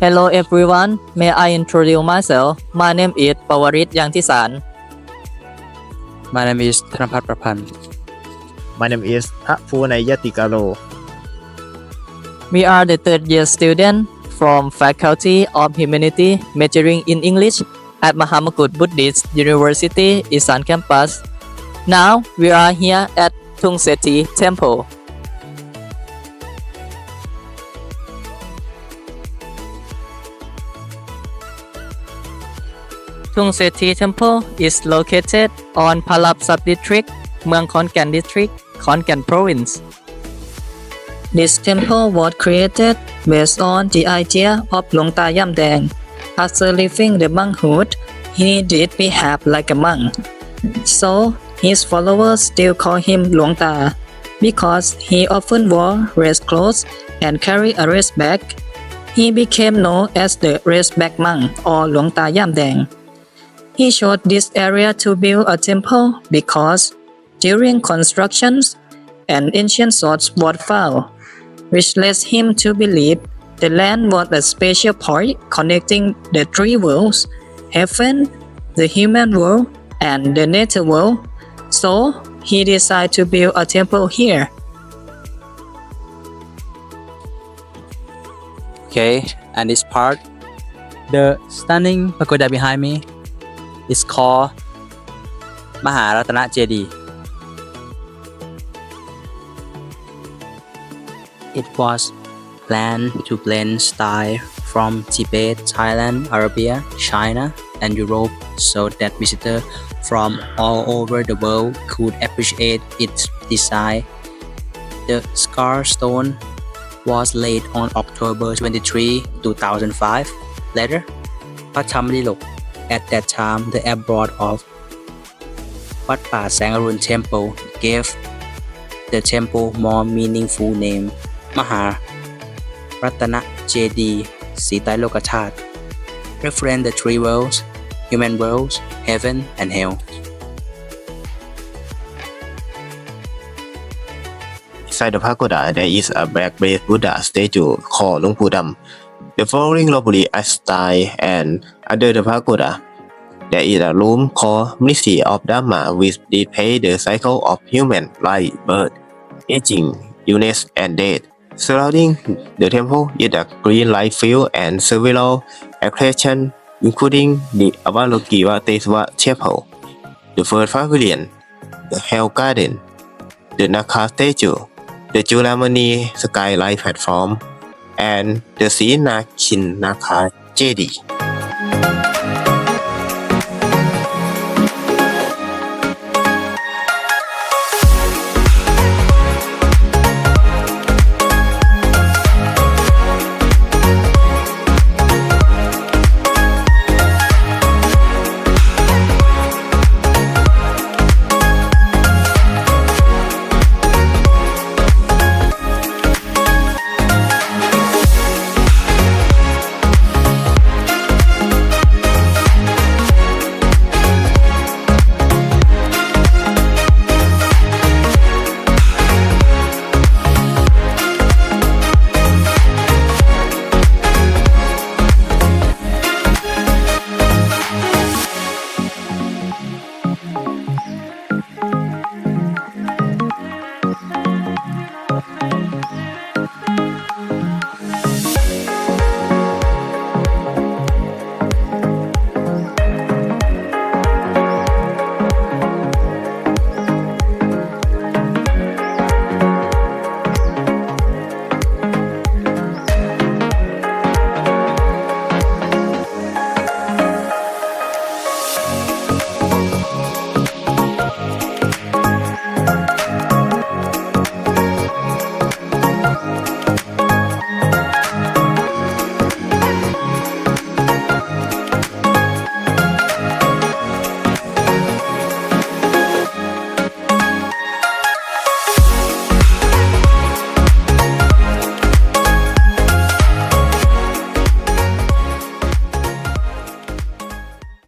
Hello everyone, may I introduce myself? My name is Pawarit Yantisan. My name is Thanapat Prapan. My name is Apunayatikalo. We are the third year student from Faculty of Humanity majoring in English at Mahamakut Buddhist University Isan Campus. Now we are here at Thungseti Temple. Tung Seti Temple is located on Palap Sub-district, Muang Khon Kaen District, Khon Kaen Province. This temple was created based on the idea of Luang Ta Yam Deng. After leaving the monkhood, he did behave like a monk. So, his followers still call him Luang Ta because he often wore red clothes and carried a red bag. He became known as the red bag monk or Luang Ta Yam Deng. He chose this area to build a temple because during constructions, an ancient sword was found, which led him to believe the land was a special point connecting the three worlds heaven, the human world, and the nature world. So he decided to build a temple here. Okay and this part the stunning pagoda behind me is called มหารัตนเจดีย์ It was planned to blend style from Tibet, Thailand, Arabia, China, and Europe so that visitors from all over the world could appreciate its design. The scar stone was laid on October 23, 2005. Later, Pachamlilok, at that time, the abbot of Wat Pa Sangarun Temple gave the temple more meaningful name, Mahar Ratana Jedi Sitailokatat, referring the three worlds, human worlds, heaven, and hell. Inside the pagoda, there is a black-based Buddha statue called Lung Pudam, The following locally a style and under the pagoda, there is a room called Ministry of Dharma which displays the cycle of human life, birth, aging, illness, and death. Surrounding the temple is a green light field and several attractions, including the Avalokitesvara Chapel, the first pavilion, the Hell Garden, the Naka statue, the Julamani skylight platform, and the Sri Nakin Naka Jedi.